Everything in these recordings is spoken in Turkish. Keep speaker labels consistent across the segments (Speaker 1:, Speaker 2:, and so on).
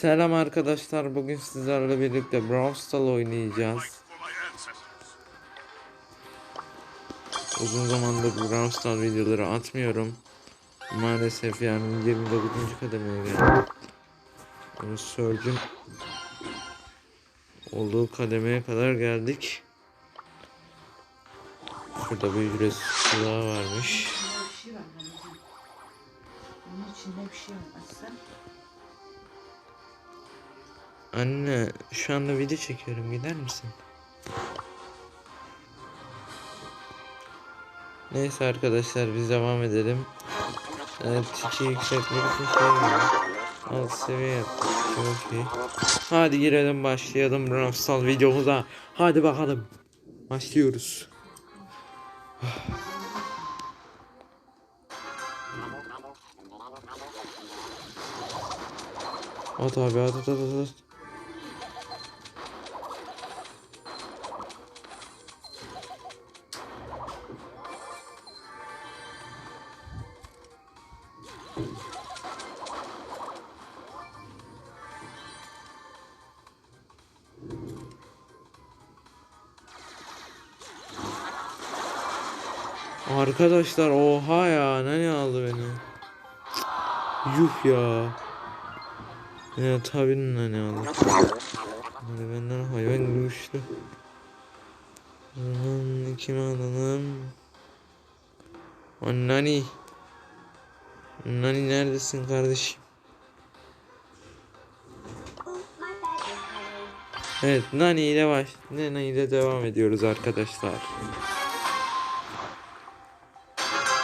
Speaker 1: Selam arkadaşlar. Bugün sizlerle birlikte Brawl Stars oynayacağız. Uzun zamandır Brawl Stars videoları atmıyorum. Maalesef yani 29. kademeye geldim. Yani Surge'ün olduğu kademeye kadar geldik. Şurada bir ücretsiz silah varmış.
Speaker 2: Şey. Bunun içinde bir şey var. Açsana.
Speaker 1: Anne şu anda video çekiyorum gider misin? Neyse arkadaşlar biz devam edelim. Evet iki yükseltmek için şey var. Alt seviye yaptık. Çok iyi. Hadi girelim başlayalım Brawl Stars videomuza. Hadi bakalım. Başlıyoruz. At abi at at at at, Arkadaşlar oha ya ne aldı beni? Yuh ya. Ya tabii ne aldı. Hadi benden hayvan güçlü. Aman kim alalım? O Nani. Nani neredesin kardeşim? Evet Nani ile baş. Nani ile devam ediyoruz arkadaşlar.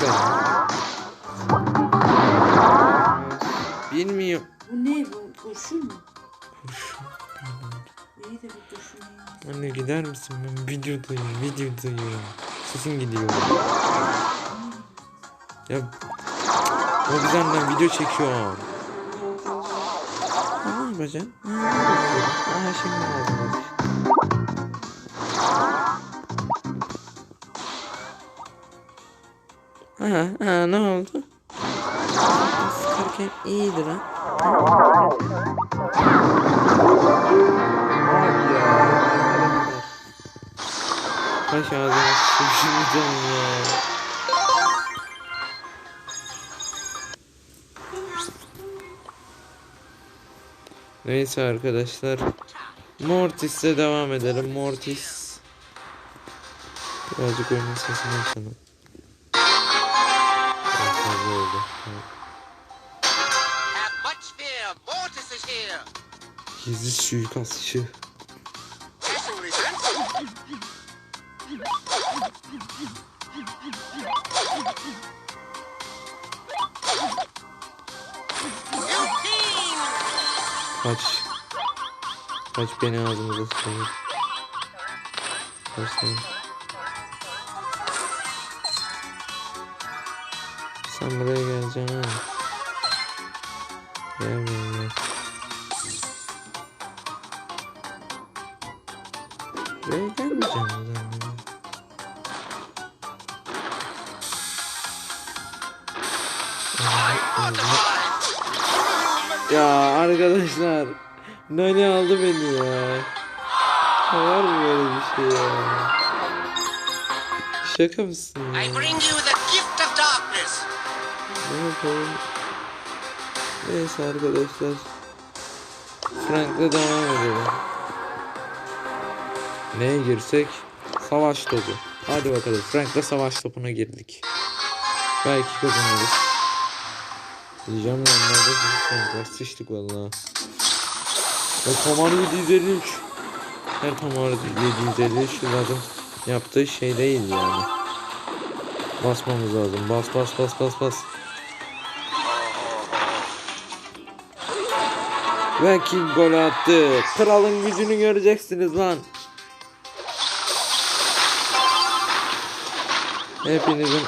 Speaker 1: Geber. Bilmiyorum.
Speaker 2: Bu ne bu? Kurşun mu?
Speaker 1: Kurşun.
Speaker 2: İyi de bir kurşun.
Speaker 1: Anne gider misin? Ben videodayım, videodayım. Sesin gidiyor. Ya o bizden video çekiyor. Ne yapacaksın? Aa şimdi oldu. Ha, ha ne oldu? Sıkarken iyiydi lan. Kaç ağzına sıçmayacağım ya. Neyse arkadaşlar. Mortis'le devam edelim. Mortis. Birazcık oyunun sesini açalım. Fazla oldu. Gizli suikastçı.
Speaker 3: You team.
Speaker 1: Kaç. Kaç beni ağzımıza sıçrayır. Kaç sen. Sen buraya geleceksin ha. Gel gel. Buraya gelmeyeceğim o zaman. Ya arkadaşlar Nani aldı beni ya. Var mı böyle bir şey ya? Şaka mısın ya? Ne yapalım? Neyse arkadaşlar. Frank'la devam edelim. Neye girsek? Savaş topu. Hadi bakalım. Frank'la savaş topuna girdik. Belki kazanırız. Diyeceğim ya onlarda bir Frank'la sıçtık valla. O tamar 753. Her tamar 753 lazım. yaptığı şey değil yani. Basmamız lazım. Bas bas bas bas bas. Ve kim gol attı? Kralın gücünü göreceksiniz lan. Hepinizin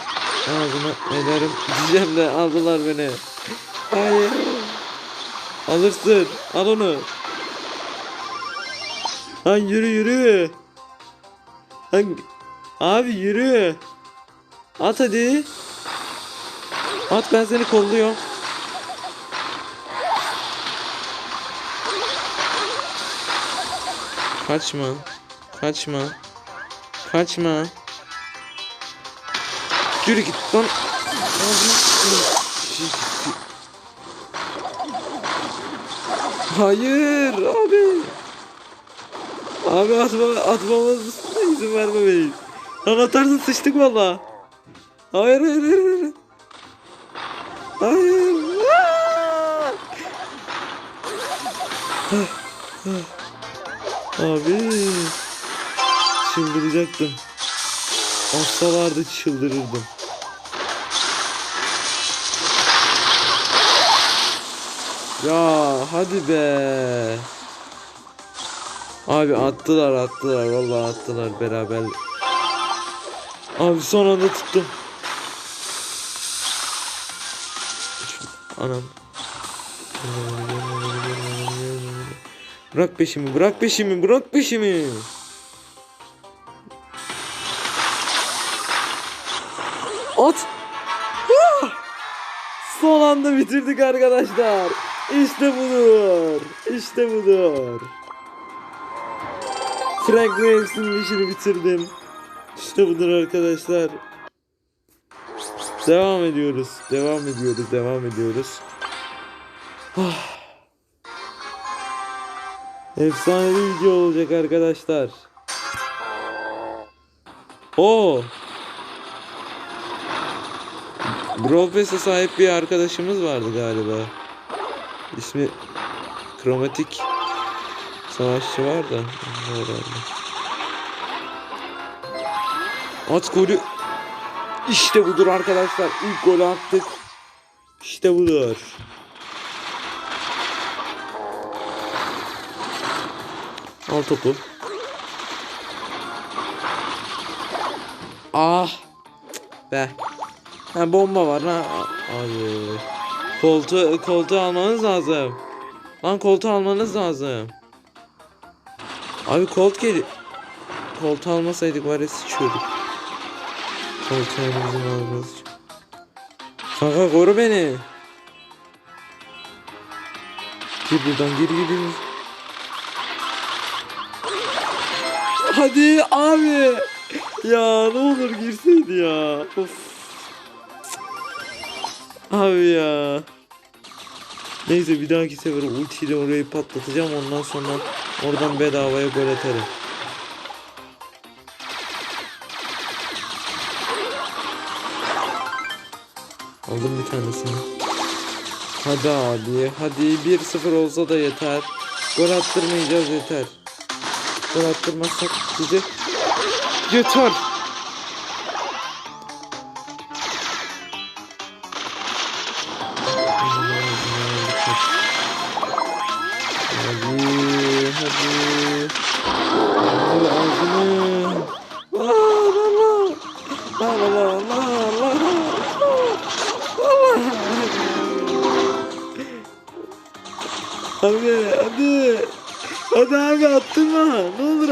Speaker 1: ağzına ederim. Diyeceğim de aldılar beni. Hayır. Alırsın. Al onu. Lan yürü yürü. Lan abi yürü. At hadi. At ben seni kolluyorum. Kaçma. Kaçma. Kaçma. Yürü git lan. Hayır abi. Abi atma, atmamız izin vermemeyiz. Lan atarsın sıçtık valla. Hayır hayır hayır. Hayır. hayır. Abi. Çıldıracaktım. Hastalardı çıldırırdım. Ya hadi be. Abi attılar attılar vallahi attılar beraber. Abi son anda tuttum. Anam. Bırak peşimi bırak peşimi bırak peşimi. At. Ah! Son anda bitirdik arkadaşlar. İşte budur. İşte budur. Frank Graves'in işini bitirdim. İşte budur arkadaşlar. Devam ediyoruz. Devam ediyoruz. Devam ediyoruz. Ah. Efsane bir video olacak arkadaşlar. Brawl Pass'e sahip bir arkadaşımız vardı galiba. İsmi Kromatik Savaşçı var da herhalde. At golü. İşte budur arkadaşlar. İlk golü attık. İşte budur. Al topu. Ah. Be. Ha bomba var lan. Abi. Koltuğu, koltuğu almanız lazım. Lan koltuğu almanız lazım. Abi kolt gel. Koltuğu almasaydık var ya sıçıyorduk. Koltuğu elimizin almamız için. Kanka koru beni. Gir buradan gir gir. Hadi abi. Ya ne olur girseydi ya. Of. Abi ya. Neyse bir dahaki sefer ultiyle orayı patlatacağım ondan sonra oradan bedavaya gol atarım. Aldım bir tanesini. Hadi abi hadi 1-0 olsa da yeter. Gol attırmayacağız yeter. Gol attırmazsak bize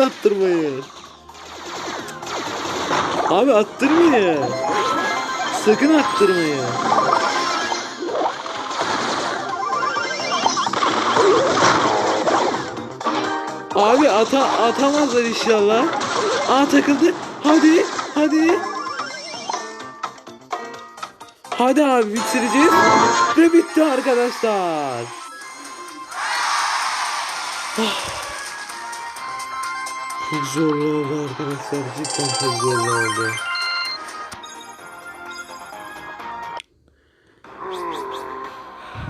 Speaker 1: attırmayın. Abi attırmayın. Sakın attırmayın. Abi ata atamazlar inşallah. Aa takıldı. Hadi hadi. Hadi abi bitireceğiz. Ve bitti arkadaşlar. Ah. Çok zorlu arkadaşlar. Cidden çok zorlu.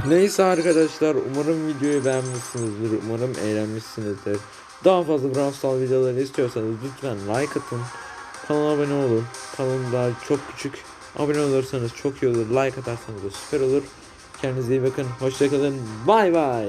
Speaker 1: Neyse arkadaşlar umarım videoyu beğenmişsinizdir. Umarım eğlenmişsinizdir. Daha fazla Brawl videoları istiyorsanız lütfen like atın. Kanala abone olun. Kanalım çok küçük. Abone olursanız çok iyi olur. Like atarsanız da süper olur. Kendinize iyi bakın. Hoşçakalın. Bay bay.